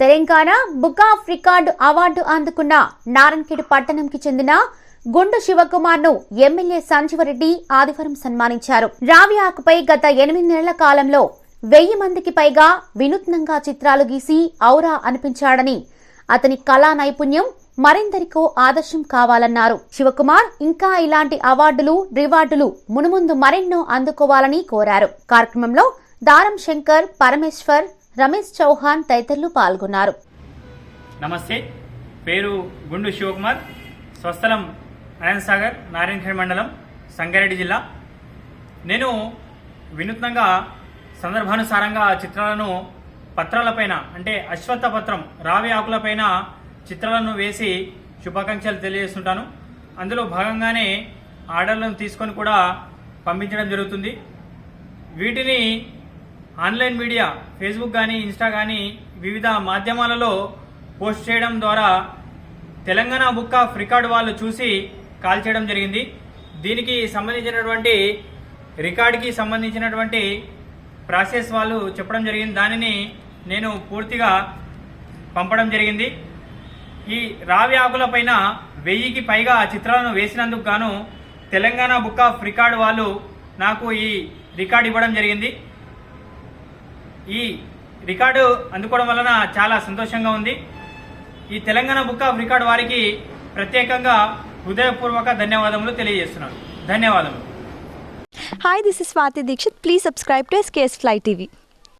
Telangana book of record award అందుకున్న నారాయణఖేడ్ పట్టణంకి చెందిన గుండు శివకుమార్ను ఎమ్మెల్యే సంజీవరెడ్డి ఆదివారం సన్మానించారు. రావి ఆకుపై గత ఎనిమిది నెలల కాలంలో వెయ్యి మందికి పైగా వినూత్నంగా చిత్రాలు గీసి ఔరా అనిపించాడని అతని కళా నైపుణ్యం మరెందరికో ఆదర్శం కావాలన్నారు. శివకుమార్ ఇంకా ఇలాంటి అవార్డులు రివార్డులు మునుముందు మరెన్నో అందుకోవాలని కోరారు. కార్యక్రమంలో దారం శంకర్ పరమేశ్వర్ రమేష్ చౌహాన్ తదితరులు పాల్గొన్నారు. నమస్తే. పేరు గుండు శివకుమార్. స్వస్థలం అనంత్ సాగర్ నారాయణఖేడ్ మండలం సంగారెడ్డి జిల్లా. నేను వినూత్నంగా సందర్భానుసారంగా చిత్రాలను పత్రాలపైన అంటే అశ్వత్థ పత్రం రావి ఆకులపైన చిత్రాలను వేసి శుభాకాంక్షలు తెలియజేస్తుంటాను. అందులో భాగంగానే ఆర్డర్లను తీసుకొని కూడా పంపించడం జరుగుతుంది. వీటిని ఆన్లైన్ మీడియా ఫేస్బుక్ కానీ ఇన్స్టా కానీ వివిధ మాధ్యమాలలో పోస్ట్ చేయడం ద్వారా తెలంగాణ బుక్ ఆఫ్ రికార్డ్ వాళ్ళు చూసి కాల్ చేయడం జరిగింది. దీనికి సంబంధించినటువంటి రికార్డుకి సంబంధించినటువంటి ప్రాసెస్ వాళ్ళు చెప్పడం జరిగింది. దానిని నేను పూర్తిగా పంపడం జరిగింది. ఈ రావి ఆకుల పైన వెయ్యికి పైగా చిత్రాలను వేసినందుకు గాను తెలంగాణ బుక్ ఆఫ్ రికార్డ్ వాళ్ళు నాకు ఈ రికార్డు ఇవ్వడం జరిగింది. ఈ రికార్డు అందుకోవడం వలన చాలా సంతోషంగా ఉంది. ఈ తెలంగాణ బుక్ ఆఫ్ రికార్డ్ వారికి ప్రత్యేకంగా హృదయపూర్వక ధన్యవాదములు తెలియజేస్తున్నాను. ధన్యవాదములు. Hi this is Swathi Dikshit please subscribe to SKS fly TV